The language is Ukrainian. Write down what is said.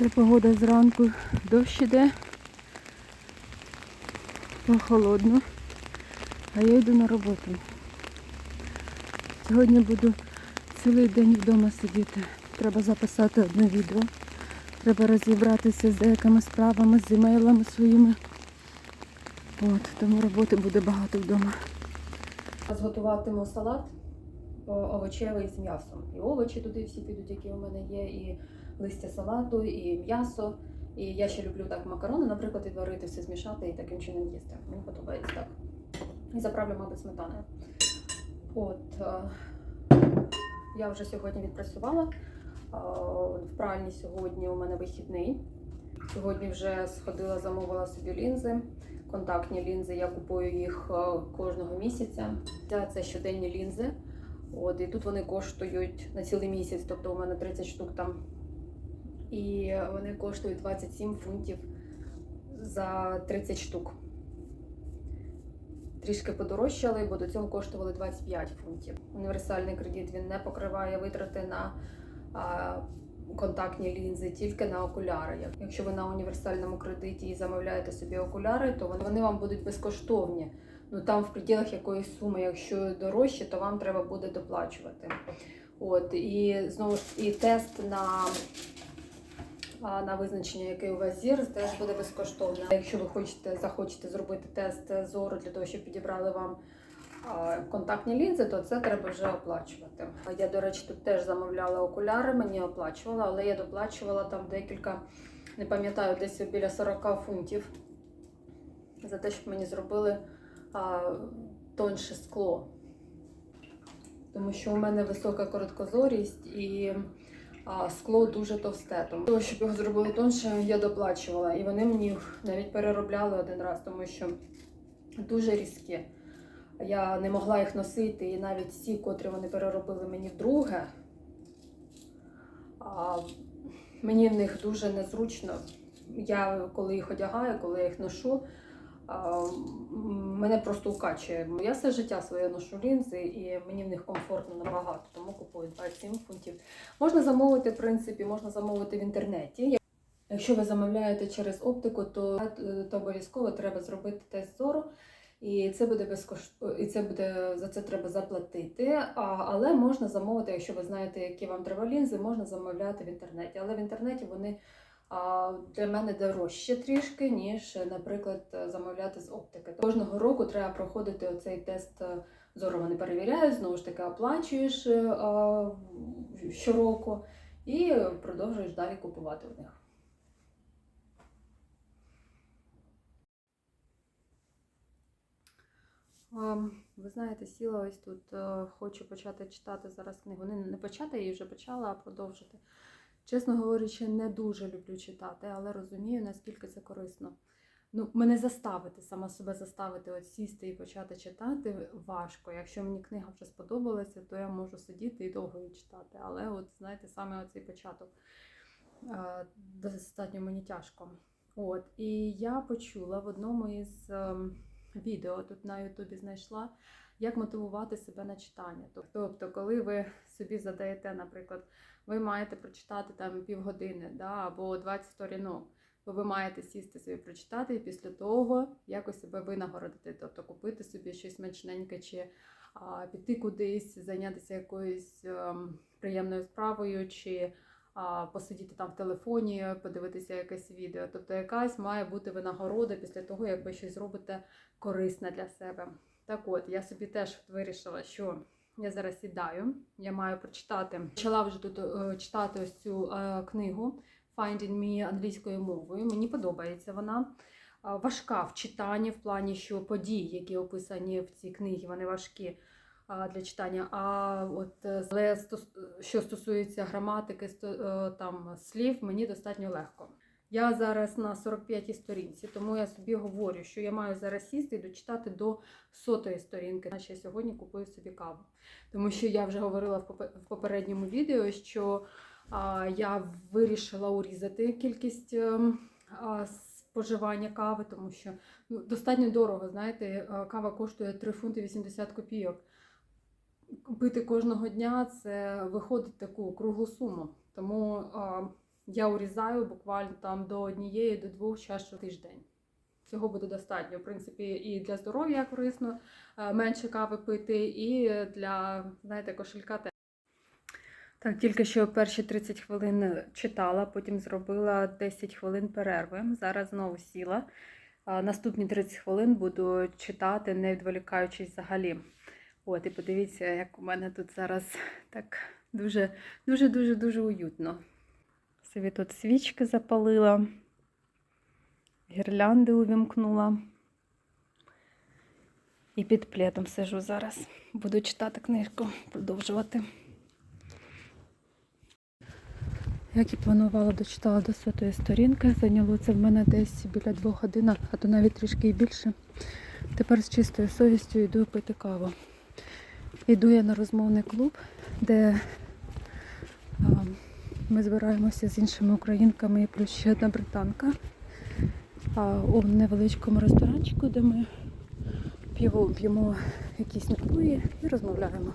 Після погода зранку дощ іде. Прохолодно. А я йду на роботу. Сьогодні буду цілий день вдома сидіти. Треба записати одне відео. Треба розібратися з деякими справами, з емейлами своїми. От, тому роботи буде багато вдома. Зготуватиму салат овочевий з м'ясом. І овочі туди всі підуть, які у мене є, і листя салату, і м'ясо. І я ще люблю так макарони, наприклад, відварити, все змішати і таким чином їсти. Мені подобається так. І заправлю, мабуть, сметаною. От е, я вже сьогодні відпрацювала. Е, В пральні сьогодні у мене вихідний. Сьогодні вже сходила, замовила собі лінзи. Контактні лінзи, я купую їх е, кожного місяця. Це- щоденні лінзи. От, і тут вони коштують на цілий місяць, тобто у мене 30 штук там. І вони коштують 27 фунтів за 30 штук. Трішки подорожчали, бо до цього коштували 25 фунтів. Універсальний кредит він не покриває витрати на а, контактні лінзи, тільки на окуляри. Якщо ви на універсальному кредиті і замовляєте собі окуляри, то вони, вам будуть безкоштовні. Ну там в пределах якоїсь суми, якщо дорожче, то вам треба буде доплачувати. От і знову і тест на, на визначення, який у вас зір, теж буде безкоштовно. Якщо ви хочете захочете зробити тест зору для того, щоб підібрали вам контактні лінзи, то це треба вже оплачувати. Я, до речі, тут теж замовляла окуляри, мені оплачувала, але я доплачувала там декілька, не пам'ятаю, десь біля 40 фунтів за те, щоб мені зробили а, тонше скло. Тому що у мене висока короткозорість і а, скло дуже товсте. Тому щоб його зробили тонше, я доплачувала. І вони мені навіть переробляли один раз, тому що дуже різкі. Я не могла їх носити, і навіть ці, котрі вони переробили мені вдруге, а, мені в них дуже незручно. Я коли їх одягаю, коли їх ношу, мене просто укачує. Я все життя своє ношу лінзи, і мені в них комфортно набагато, тому купую 27 фунтів. Можна замовити, в принципі, можна замовити в інтернеті. Якщо ви замовляєте через оптику, то, то обов'язково треба зробити тест зору. І це буде безкоштовно, і це буде за це треба заплатити. А, але можна замовити, якщо ви знаєте, які вам треба лінзи, можна замовляти в інтернеті. Але в інтернеті вони для мене дорожче трішки, ніж, наприклад, замовляти з оптики. Кожного року треба проходити оцей тест е, зору. Вони перевіряють, знову ж таки оплачуєш е, щороку і продовжуєш далі купувати в них. Ви знаєте, сіла ось тут, е, хочу почати читати зараз книгу. Не, не почати, я її вже почала, а продовжити. Чесно говорячи, не дуже люблю читати, але розумію, наскільки це корисно. Ну, мене заставити, сама себе заставити от сісти і почати читати важко. Якщо мені книга вже сподобалася, то я можу сидіти і довго її читати. Але, от, знаєте, саме оцей початок е, достатньо мені тяжко. От, і я почула в одному із. ем, відео тут на Ютубі знайшла, як мотивувати себе на читання. Тобто, коли ви собі задаєте, наприклад, ви маєте прочитати там півгодини да, або 20 сторінок, то ви маєте сісти собі прочитати і після того якось себе винагородити, тобто купити собі щось смачненьке чи а, піти кудись, зайнятися якоюсь ем, приємною справою, чи посидіти там в телефоні, подивитися якесь відео. Тобто якась має бути винагорода після того, як ви щось зробите корисне для себе. Так от, я собі теж вирішила, що я зараз сідаю, я маю прочитати. Почала вже тут е, читати ось цю е, книгу Finding Me англійською мовою. Мені подобається вона. А, Важка в читанні, в плані, що події, які описані в цій книгі, вони важкі для читання. А от е, але що стосується граматики, е, там слів, мені достатньо легко. Я зараз на 45-й сторінці, тому я собі говорю, що я маю зараз сісти і дочитати до сотої сторінки. Наче я сьогодні купую собі каву. Тому що я вже говорила в попередньому відео, що я вирішила урізати кількість ем, споживання кави, тому що ну, достатньо дорого. Знаєте, е, кава коштує 3 фунти 80 копійок. Пити кожного дня це виходить таку круглу суму. Тому я урізаю буквально там до однієї, до двох чаш у тиждень. Цього буде достатньо. В принципі, і для здоров'я корисно е, менше кави пити, і для, знаєте, кошелька теж. Так, тільки що перші 30 хвилин читала, потім зробила 10 хвилин перерви. Зараз знову сіла. Наступні 30 хвилин буду читати, не відволікаючись взагалі. От, і подивіться, як у мене тут зараз так дуже, дуже, дуже, дуже уютно. Собі тут свічки запалила, гірлянди увімкнула. І під пледом сижу зараз. Буду читати книжку, продовжувати. Як і планувала, дочитала до сотої сторінки. Зайняло це в мене десь біля двох годин, а то навіть трішки і більше. Тепер з чистою совістю йду пити каву. Йду я на розмовний клуб, де а, ми збираємося з іншими українками і плюс ще одна британка а, у невеличкому ресторанчику, де ми п'ємо, якісь напої і розмовляємо.